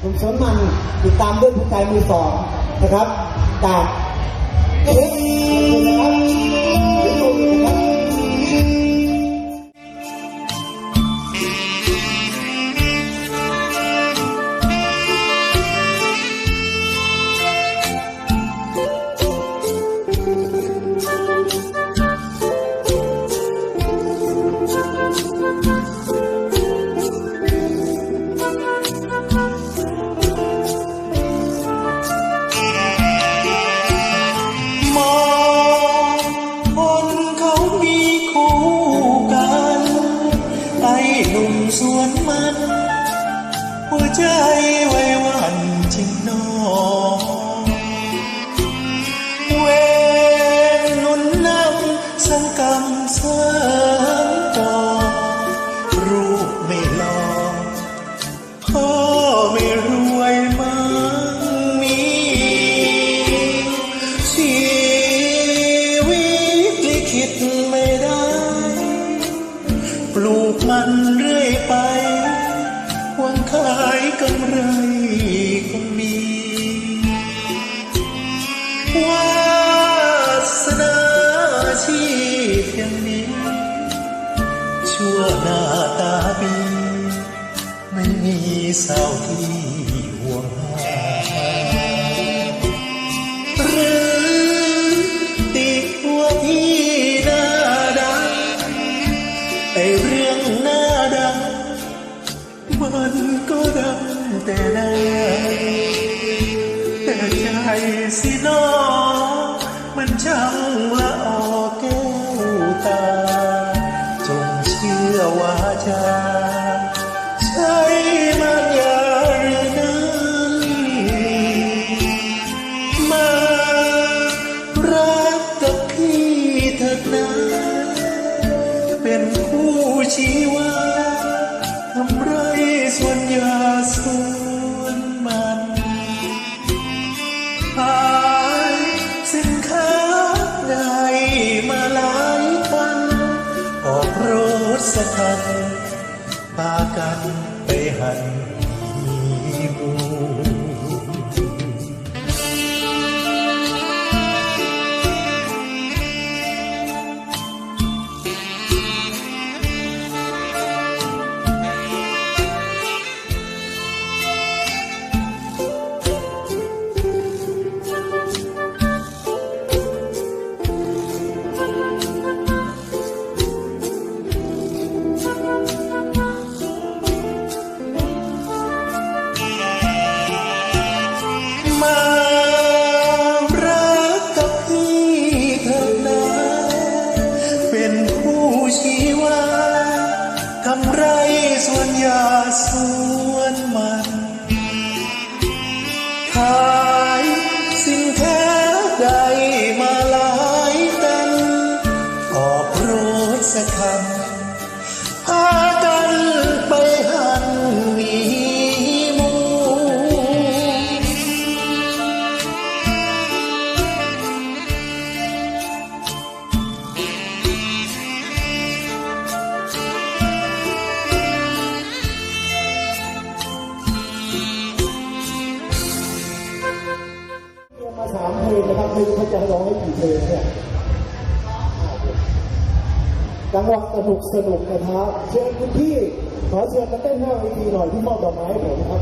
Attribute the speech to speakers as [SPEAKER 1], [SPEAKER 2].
[SPEAKER 1] หนุ่มสวนมันติดตามด้วยผู้ใจมือสองนะครับจาก
[SPEAKER 2] ใจไว้วันจริงนอเวนุนนำสังกำเสริมต่อรูปไม่หลอพ่อไม่รวยมั่งมีชีวิตลิขิตไม่ได้ ปลูกมันเรื่ กำไรคงมี วาสนาชีพอย่างนี้ ชั่วหน้าตาบีไม่มีสาวที่ ก็ดังแต่ไหนแต่ใจสิน้อมันช่างละออแก้วตา จงเชื่อว่าจะใช่มันอย่างนั้นมารักกับพี่เถิดนะ เป็นคู่ชีวา ส่วนยาส่วนมันขายสินค้าได้มาหลายพันออกรถสคันพากันไปหัน มารักกับพี่เถิดนะเป็นผู้ชี้ว่ากำไรส่วนยาส่วนมันขายสินค้าได้มาหลายตันออกรถสักคัน
[SPEAKER 1] สามเพลงนะครับไม่รู้เขาจะร้องให้กี่เพลงเนี่ยจังหวะสนุกสนุกนะครับเชิญคุณพี่ ขอเชิญมาเต้นหน้าเวทีหน่อยที่มอบดอกไม้ให้ผมครับ